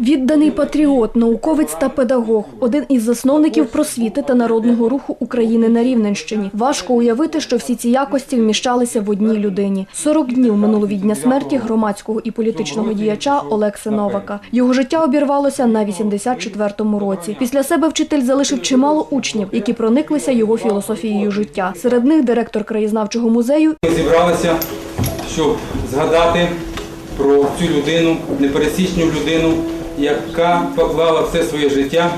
Відданий патріот, науковець та педагог, один із засновників просвіти та народного руху України на Рівненщині. Важко уявити, що всі ці якості вміщалися в одній людині. 40 днів минуло від дня смерті громадського і політичного діяча Олекси Новака. Його життя обірвалося на 84-му році. Після себе вчитель залишив чимало учнів, які прониклися його філософією життя. Серед них директор краєзнавчого музею Ми зібралися, щоб згадати про цю людину, непересічну людину, яка поклала все своє життя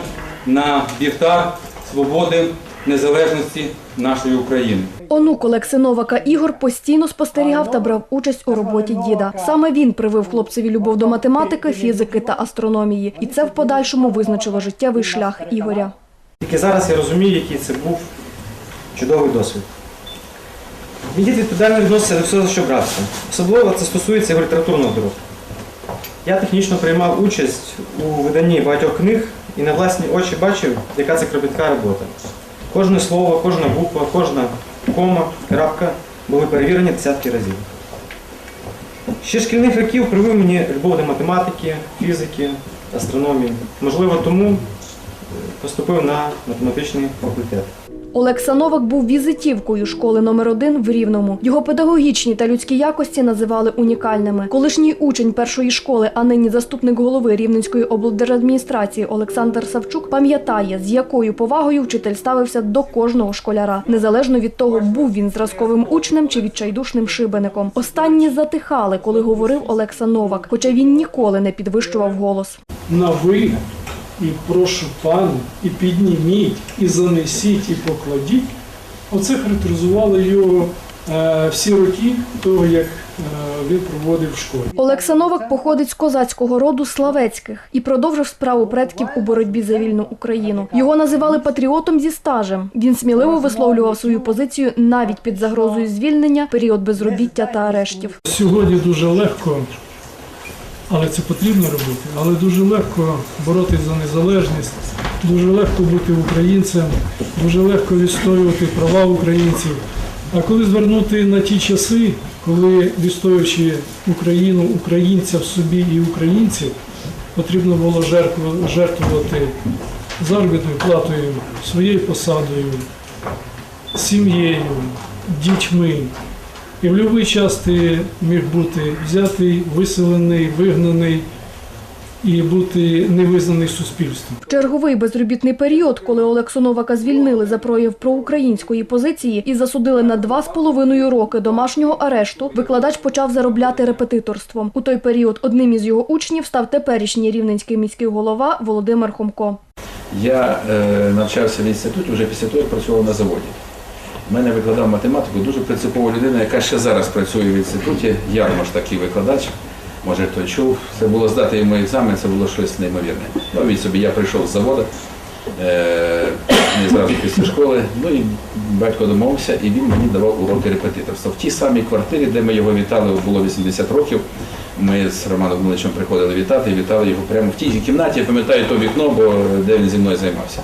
на вівтар свободи, незалежності нашої України. Онук Олекси Новака Ігор постійно спостерігав та брав участь у роботі діда. Саме він привив хлопцеві любов до математики, фізики та астрономії, і це в подальшому визначило життєвий шлях Ігоря. Тільки зараз я розумію, який це був чудовий досвід. Мій дід відповідально відноситься до всього, за що брався. Особливо це стосується його літературного дорогу. Я технічно приймав участь у виданні багатьох книг і на власні очі бачив, яка це кропітка робота. Кожне слово, кожна буква, кожна кома, крапка були перевірені десятки разів. Ще шкільних років привив мені любов до математики, фізики, астрономії. Можливо, тому е, поступив на математичний факультет. Олекса Новак був візитівкою школи номер 1 в Рівному. Його педагогічні та людські якості називали унікальними. Колишній учень першої школи, а нині заступник голови Рівненської облдержадміністрації Олександр Савчук пам'ятає, з якою повагою вчитель ставився до кожного школяра, незалежно від того, був він зразковим учнем чи відчайдушним шибеником. Останні затихали, коли говорив Олекса Новак, хоча він ніколи не підвищував голос. на ви і прошу пане, і підніміть, і занесіть, і покладіть. Оце характеризувало його е, всі роки того, як е, він проводив в школі. Олекса Новак походить з козацького роду Славецьких і продовжив справу предків у боротьбі за вільну Україну. Його називали патріотом зі стажем. Він сміливо висловлював свою позицію навіть під загрозою звільнення, період безробіття та арештів. Сьогодні дуже легко, але це потрібно робити, але дуже легко боротися за незалежність, дуже легко бути українцем, дуже легко відстоювати права українців. А коли звернути на ті часи, коли відстоюючи Україну, українця в собі і українців, потрібно було жертвувати заробітною платою, своєю посадою, сім'єю, дітьми. І в будь-який час ти міг бути взятий, виселений, вигнаний і бути невизнаний суспільством. Черговий безробітний період, коли Олексу Новака звільнили за прояв проукраїнської позиції і засудили на два з половиною роки домашнього арешту, викладач почав заробляти репетиторством. У той період одним із його учнів став теперішній рівненський міський голова Володимир Хомко. Я е, навчався в інституті вже після того, як працював на заводі. У мене викладав математику дуже принципова людина, яка ще зараз працює в інституті. Ярмош такий викладач. Може хто чув. Це було здати йому екзамен, це було щось неймовірне. Ну, він собі, я прийшов з заводу, е, не зразу після школи. Ну і батько домовився, і він мені давав уроки репетиторства. В тій самій квартирі, де ми його вітали, було 80 років. Ми з Романом Гниличем приходили вітати і вітали його прямо в тій кімнаті. Я пам'ятаю то вікно, бо де він зі мною займався.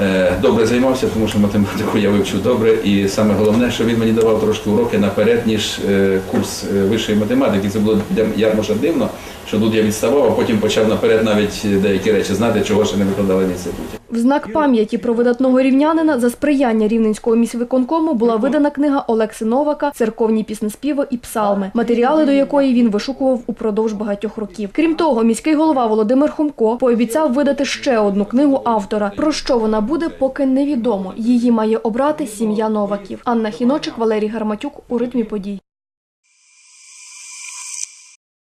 Е, Добре займався, тому що математику я вивчив добре. І саме головне, що він мені давав трошки уроки наперед, ніж е, курс е, вищої математики. Це було для може, дивно, що тут я відставав, а потім почав наперед навіть деякі речі знати, чого ще не викладали в інституті. В знак пам'яті про видатного рівнянина за сприяння рівненського міськвиконкому була видана книга Олекси Новака «Церковні піснеспіви і псалми», матеріали до якої він вишукував упродовж багатьох років. Крім того, міський голова Володимир Хомко пообіцяв видати ще одну книгу автора. Про що вона буде, поки невідомо. Її має обрати сім'я Новаків. Анна Хіночик, Валерій Гарматюк у ритмі подій.